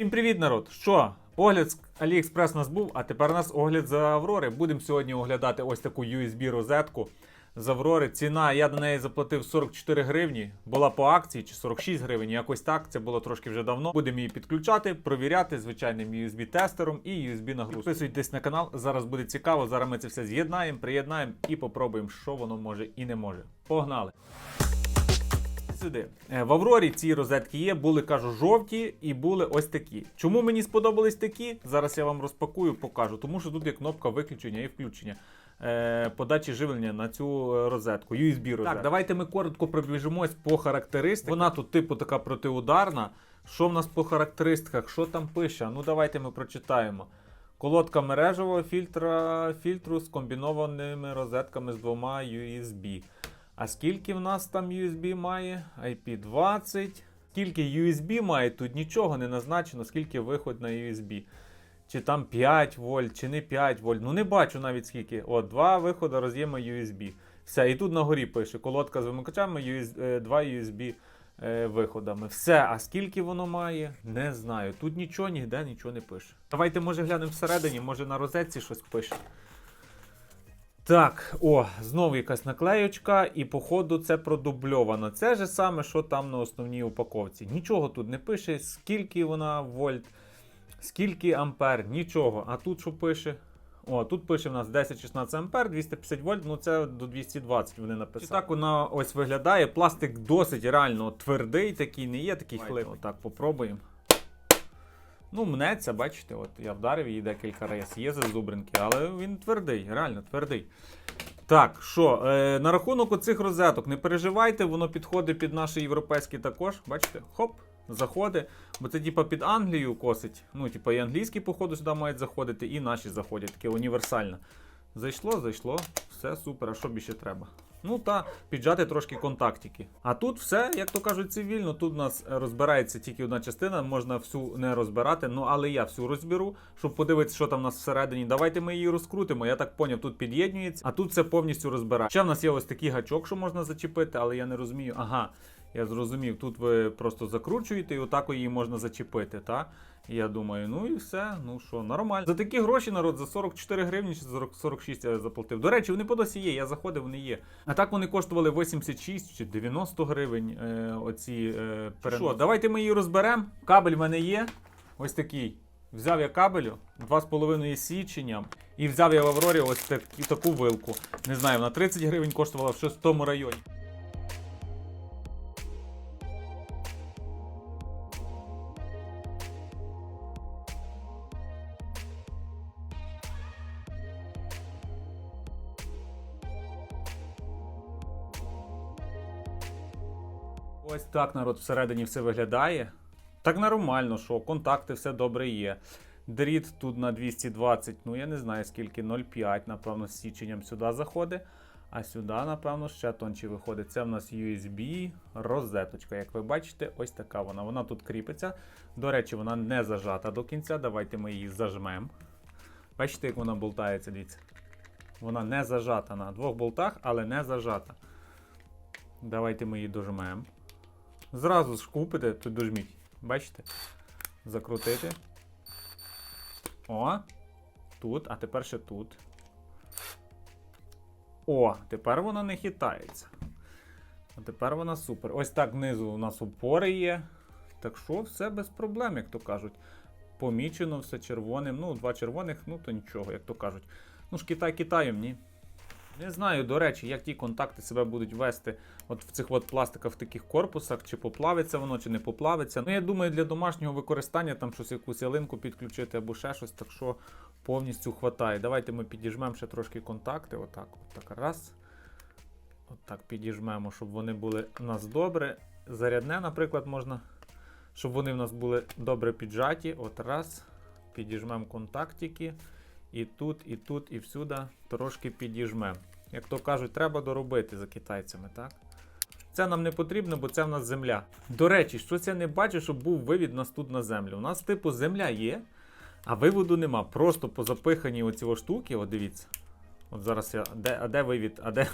Всім привіт, народ! Що? Огляд з AliExpress у нас був, а тепер у нас огляд за Аврори. Будемо сьогодні оглядати ось таку USB розетку з Аврори. Ціна, я до неї заплатив 44 гривні. Була по акції чи 46 гривень, якось так. Це було трошки вже давно. Будемо її підключати, провіряти звичайним USB-тестером і USB нагрузкою. Підписуйтесь на канал, зараз буде цікаво. Зараз ми це все з'єднаємо, приєднаємо і попробуємо, що воно може і не може. Погнали! Сюди. Е, В Аврорі ці розетки є, були, кажу, жовті і були ось такі. Чому мені сподобались такі? Зараз я вам розпакую, покажу. Тому що тут є кнопка виключення і включення. е, Подачі живлення на цю е, розетку, USB розетку. Так, давайте ми коротко пробіжимось по характеристиках. Вона тут, типу, така протиударна. Що в нас по характеристиках? Що там пише? Ну давайте ми прочитаємо. Колодка мережевого фільтра, фільтру з комбінованими розетками з двома USB. А скільки в нас там USB має? IP20. Скільки USB має, тут нічого не назначено, скільки виход на USB. Чи там 5 вольт, чи не 5 вольт. Ну не бачу навіть скільки. О, два виходи роз'єма USB. Все, і тут на горі пише колодка з вимикачами, е, два USB е, виходами. Все, а скільки воно має, не знаю. Тут нічого, ніде нічого не пише. Давайте, може, глянемо всередині, може на розетці щось пише. Так, о, знову якась наклеючка, і походу це продубльовано. Це же саме, що там на основній упаковці. Нічого тут не пише, скільки вона вольт, скільки ампер, нічого. А тут що пише? О, тут пише в нас 10-16 ампер, 250 вольт, ну це до 220 вони написали. І так вона ось виглядає. Пластик досить реально твердий, такий не є, такий хлип. Отак попробуємо. Ну, мнеться, бачите, от я вдарив її декілька разів, є зазубринки, але він твердий, реально твердий. Так, що, е, на рахунок оцих розеток, не переживайте, воно підходить під наші європейські також. Бачите? Хоп, заходить. Бо це типа під Англію косить. Ну, типа і англійські, походу, сюди мають заходити, і наші заходять, таке універсальне. Зайшло, зайшло, все супер, а що більше треба? Ну та піджати трошки контактики. А тут все, як то кажуть, цивільно. Тут у нас розбирається тільки одна частина, можна всю не розбирати. Ну але я всю розберу, щоб подивитися, що там у нас всередині. Давайте ми її розкрутимо. Я так поняв, тут під'єднюється, а тут все повністю розбирає. Ще в нас є ось такий гачок, що можна зачепити, але я не розумію. Ага, я зрозумів. Тут ви просто закручуєте і отак її можна зачепити. так? Я думаю, ну і все, ну що, нормально. За такі гроші народ за 44 гривні чи 46 я заплатив. До речі, вони по досі є, я заходив, вони є. А так вони коштували 86 чи 90 гривень. Е, оці е, переноси. Що, давайте ми її розберемо. Кабель в мене є. Ось такий. Взяв я кабелю 2,5 січенням і взяв я в Аврорі ось так, таку вилку. Не знаю, вона 30 гривень коштувала в 6 районі. Ось так народ всередині все виглядає. Так нормально, що контакти все добре є. Дріт тут на 220, ну я не знаю скільки, 0,5, напевно, з січенням сюди заходить. А сюди, напевно, ще тонче виходить. Це в нас USB розеточка. Як ви бачите, ось така вона. Вона тут кріпиться. До речі, вона не зажата до кінця. Давайте ми її зажмемо. Бачите, як вона болтається, дивіться. Вона не зажата на двох болтах, але не зажата. Давайте ми її дожмемо. Зразу ж купите, тут дожміть. Бачите? Закрутити. О! Тут, а тепер ще тут. О, тепер вона не хитається. А тепер вона супер. Ось так знизу у нас опори є. Так що все без проблем, як то кажуть. Помічено все червоним. Ну, два червоних, ну то нічого, як то кажуть. Ну ж Китай Китаєм, ні. Не знаю, до речі, як ті контакти себе будуть вести от в цих от пластиках в таких корпусах, чи поплавиться воно, чи не поплавиться. Ну, я думаю, для домашнього використання там щось якусь ялинку підключити або ще щось, так що повністю хватає. Давайте ми підіжмемо ще трошки контакти. Отак, отак, раз. Отак підіжмемо, щоб вони були у нас добре. Зарядне, наприклад, можна, щоб вони в нас були добре піджаті. От раз. Підіжмемо контактики. І тут, і тут, і всюди трошки підіжмемо. Як то кажуть, треба доробити за китайцями, так? Це нам не потрібно, бо це в нас земля. До речі, щось я не бачу, щоб був вивід нас тут на землю. У нас, типу, земля є, а виводу нема. Просто по запиханні оці штуки, от дивіться. От зараз я. Де, а де вивід? А де,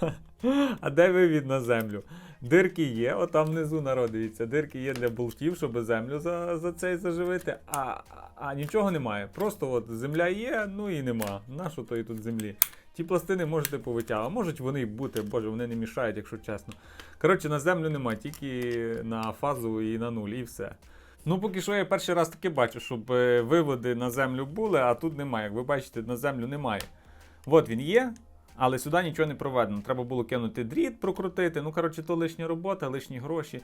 а де вивід на землю? Дирки є, отам внизу народ, дивіться, дирки є для болтів, щоб землю за, за цей заживити, а, а нічого немає. Просто от земля є, ну і нема. Нащо тої тут землі? Ті пластини можете повитягувати. Можуть вони бути, боже, вони не мішають, якщо чесно. Коротше, на землю немає, тільки на фазу і на нуль, і все. Ну, поки що я перший раз таки бачу, щоб е, виводи на землю були, а тут немає. Як ви бачите, на землю немає. От він є, але сюди нічого не проведено. Треба було кинути дріт, прокрутити. Ну, коротше, то лишня робота, лишні гроші.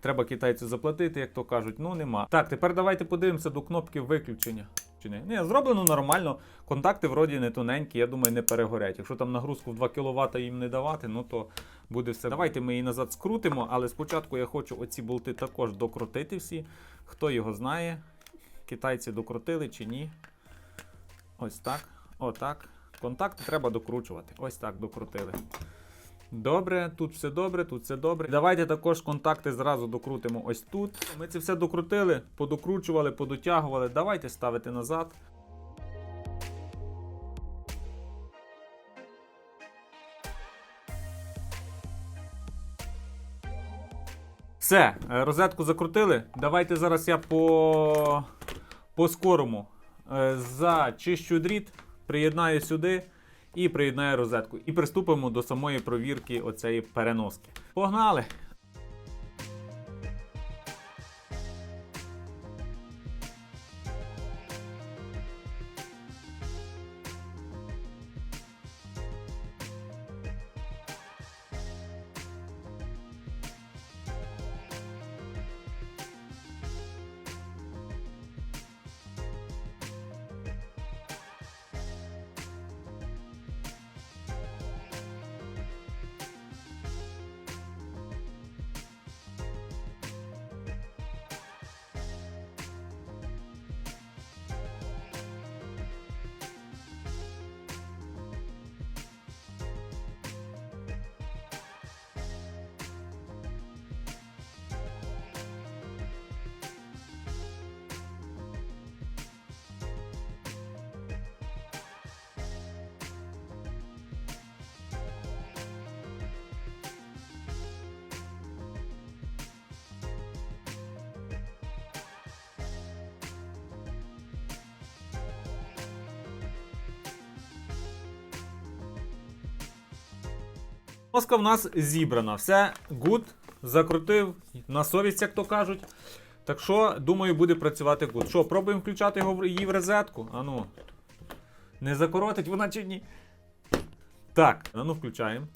Треба китайцю заплатити, як то кажуть. Ну, нема. Так, тепер давайте подивимося до кнопки виключення. Чи ні? Ні, зроблено нормально. Контакти вроді не тоненькі, я думаю, не перегорять. Якщо там нагрузку в 2 кВт їм не давати, ну то буде все. Давайте ми її назад скрутимо, але спочатку я хочу оці болти також докрутити всі. Хто його знає, китайці докрутили чи ні. Ось так. Отак. Контакти треба докручувати. Ось так докрутили. Добре, тут все добре, тут все добре. Давайте також контакти зразу докрутимо ось тут. Ми це все докрутили, подокручували, подотягували. Давайте ставити назад. Все, розетку закрутили. Давайте зараз я по, по скорому е, зачищу дріт, приєднаю сюди і приєднаю розетку. І приступимо до самої провірки оцеї переноски. Погнали! Носка в нас зібрана. Все гуд, закрутив на совість, як то кажуть. Так що, думаю, буде працювати гуд. Що, пробуємо включати його її в розетку? Ану. Не закоротить вона чи ні? Так, ану включаємо.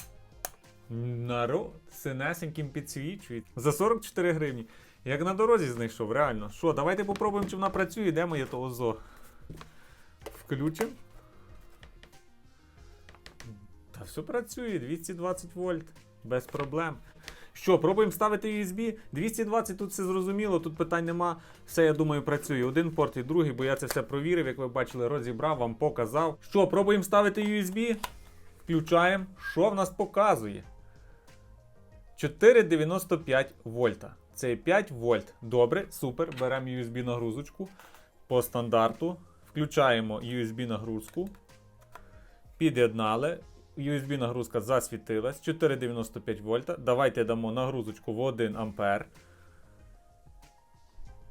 Народ, синесеньким підсвічує. За 44 гривні. Як на дорозі знайшов, реально. Що, давайте попробуємо, чи вона працює, де моє то ОЗО. Включимо. Все працює, 220 вольт, без проблем. Що, пробуємо ставити USB? 220 тут все зрозуміло, тут питань нема. Все, я думаю, працює. Один порт і другий, бо я це все провірив, як ви бачили, розібрав, вам показав. Що, пробуємо ставити USB? Включаємо. Що в нас показує? 4,95 вольта. Це 5 вольт. Добре, супер. Беремо USB нагрузочку по стандарту. Включаємо USB нагрузку. Під'єднали. USB нагрузка засвітилась. 4,95 вольта. Давайте дамо нагрузочку в 1 ампер.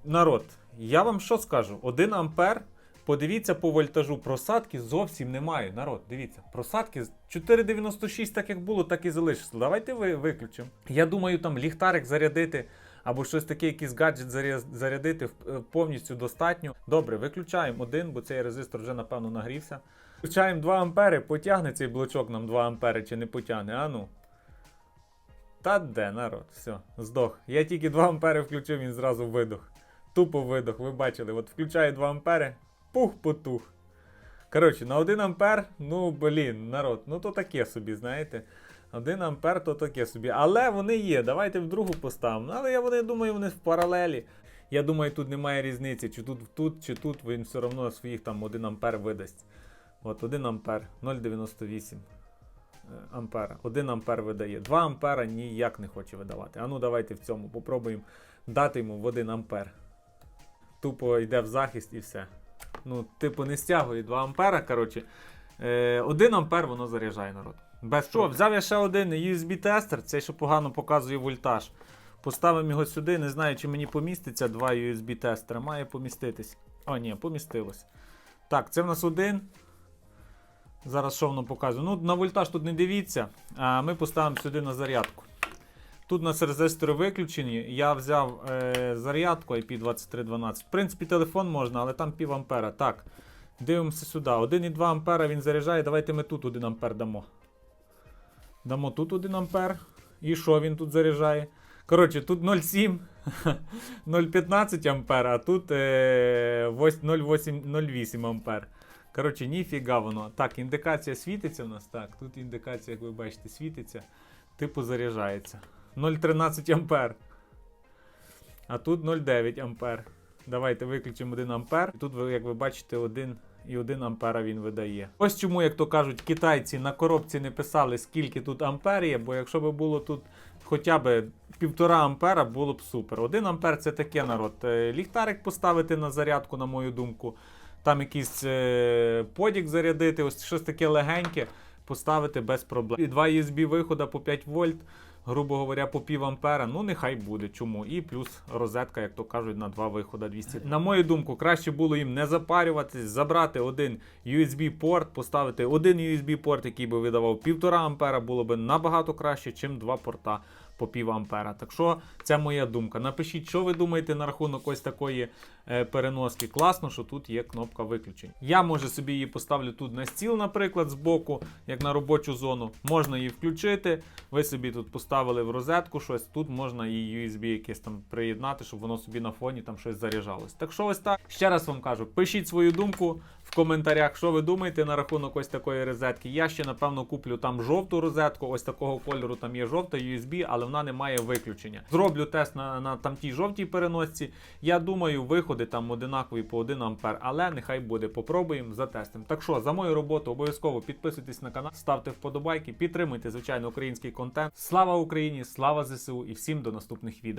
Народ, я вам що скажу? 1 ампер. Подивіться по вольтажу, просадки зовсім немає. Народ, дивіться, просадки 4,96 так як було, так і залишиться. Давайте ви виключимо. Я думаю, там ліхтарик зарядити або щось таке, якийсь гаджет зарядити е, повністю достатньо. Добре, виключаємо один, бо цей резистор вже напевно нагрівся. Включаємо 2 ампери, потягне цей блочок нам 2 ампери чи не потягне, а ну. Та де, народ, все, здох. Я тільки 2 ампери включив, він зразу видох. Тупо видох, ви бачили, от включаю 2 ампери, пух потух. Коротше, на 1 ампер, ну блін, народ, ну то таке собі, знаєте. 1 ампер то таке собі. Але вони є. Давайте в другу поставимо. Але я вони думаю, вони в паралелі. Я думаю, тут немає різниці, чи тут, тут, чи тут він все одно своїх там 1 ампер видасть. От 1 ампер 0,98 е, ампера. 1 ампер видає. 2 ампера ніяк не хоче видавати. А ну давайте в цьому попробуємо дати йому в 1 ампер. Тупо йде в захист і все. Ну, типу, не стягує 2 ампера, коротше. Е, 1 ампер воно заряджає народ. Без що, взяв я ще один USB-тестер, цей, що погано показує вольтаж. Поставимо його сюди, не знаю, чи мені поміститься два USB-тестера. Має поміститись. О, ні, помістилось. Так, це в нас один. Зараз що воно показує? Ну, на вольтаж тут не дивіться, а ми поставимо сюди на зарядку. Тут у нас резистори виключені. Я взяв е, зарядку IP2312. В принципі, телефон можна, але там пів ампера. Так, дивимося сюди. 1,2 ампера він заряджає. Давайте ми тут 1 ампер дамо. Дамо тут 1 ампер. І що він тут заряджає? Коротше, тут 0,7, 0,15 ампер, а тут е, 0,8 0,8 ампер. Коротше, ніфіга воно. Так, індикація світиться в нас. Так, тут індикація, як ви бачите, світиться. Типу заряджається. 0,13 ампер. А тут 0,9 ампер. Давайте виключимо 1 ампер. Тут, як ви бачите, 1 і 1 ампера він видає. Ось чому, як то кажуть, китайці на коробці не писали, скільки тут ампер є, бо якщо б було тут хоча б півтора ампера, було б супер. 1 ампер це таке народ. Е, Ліхтарик поставити на зарядку, на мою думку. Там якийсь е, подік зарядити, ось щось таке легеньке поставити без проблем. І два USB вихода по 5 вольт, грубо говоря, по пів ампера. Ну нехай буде. Чому? І плюс розетка, як то кажуть, на два вихода 200. На мою думку, краще було їм не запарюватись, забрати один USB-порт, поставити один USB-порт, який би видавав 1,5 ампера, було б набагато краще, чим два порта по пів ампера. Так що це моя думка. Напишіть, що ви думаєте на рахунок ось такої е, переноски. Класно, що тут є кнопка виключень. Я може собі її поставлю тут на стіл, наприклад, збоку, як на робочу зону. Можна її включити. Ви собі тут поставили в розетку щось. Тут можна і USB якесь там приєднати, щоб воно собі на фоні там щось заряджалось. Так що ось так. Ще раз вам кажу, пишіть свою думку в коментарях, що ви думаєте на рахунок ось такої розетки. Я ще напевно куплю там жовту розетку, ось такого кольору. Там є жовта USB, але вона не має виключення. Зроблю тест на, на там тій жовтій переносці. Я думаю, виходи там одинакові по 1 ампер, але нехай буде. Попробуємо затестимо. Так що за мою роботу обов'язково підписуйтесь на канал, ставте вподобайки, підтримуйте звичайно український контент. Слава Україні! Слава ЗСУ і всім до наступних відео.